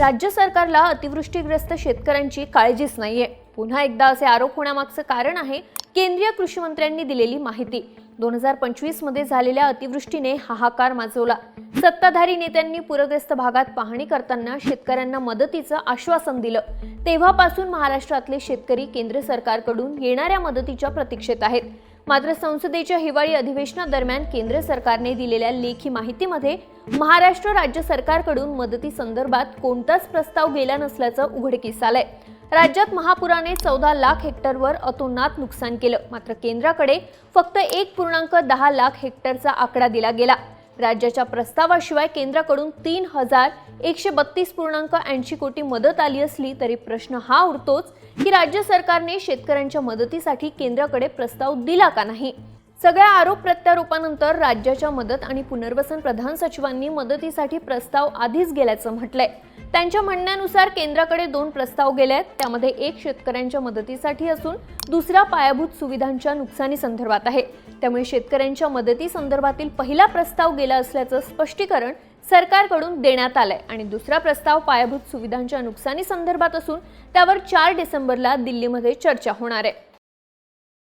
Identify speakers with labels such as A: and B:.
A: राज्य सरकारला अतिवृष्टीग्रस्त शेतकऱ्यांची काळजीच नाहीये. पुन्हा एकदा असे आरोप होण्यामागचं कारण आहे केंद्रीय कृषी मंत्र्यांनी दिलेली माहिती. दोन हजार पंचवीसमध्ये झालेल्या अतिवृष्टीने हाहाकार माजवला. सत्ताधारी नेत्यांनी पूरग्रस्त भागात पाहणी करताना शेतकऱ्यांना मदतीचं आश्वासन दिलं. तेव्हापासून महाराष्ट्रातले शेतकरी केंद्र सरकारकडून येणाऱ्या मदतीच्या प्रतीक्षेत आहेत. मात्र संसदेच्या हिवाळी अधिवेशनादरम्यान केंद्र सरकारने दिलेल्या लेखी माहितीमध्ये महाराष्ट्र राज्य सरकारकडून मदतीसंदर्भात कोणताच प्रस्ताव गेला नसल्याचं उघडकीस आलंय. राज्यात महापुराने चौदा लाख हेक्टरवर अतोनात नुकसान केलं. मात्र केंद्राकडे फक्त एक पूर्णांक दहा लाख हेक्टरचा आकडा दिला गेला. राज्याच्या प्रस्तावाशिवाय केंद्राकडून तीन हजार एकशे बत्तीस पूर्णांक ऐंशी कोटी मदत आली असली तरी प्रश्न हा उरतोच की राज्य सरकारने शेतकऱ्यांच्या मदतीसाठी केंद्राकडे प्रस्ताव दिला का नाही? सगळ्या आरोप प्रत्यारोपानंतर राज्याच्या मदत आणि पुनर्वसन प्रधान सचिवांनी मदतीसाठी प्रस्ताव आधीच गेल्याचं म्हटलंय. त्यांच्या म्हणण्यानुसार केंद्राकडे दोन प्रस्ताव गेले आहेत. त्यामध्ये एक शेतकऱ्यांच्या मदतीसाठी असून दुसरा पायाभूत सुविधांच्या नुकसानी संदर्भात आहे. त्यामुळे शेतकऱ्यांच्या मदती संदर्भातील पहिला प्रस्ताव गेला असल्याचं स्पष्टीकरण सरकारकडून देण्यात आलंय. आणि दुसरा प्रस्ताव पायाभूत सुविधांच्या नुकसानी संदर्भात असून त्यावर चार डिसेंबरला दिल्लीमध्ये चर्चा होणार आहे.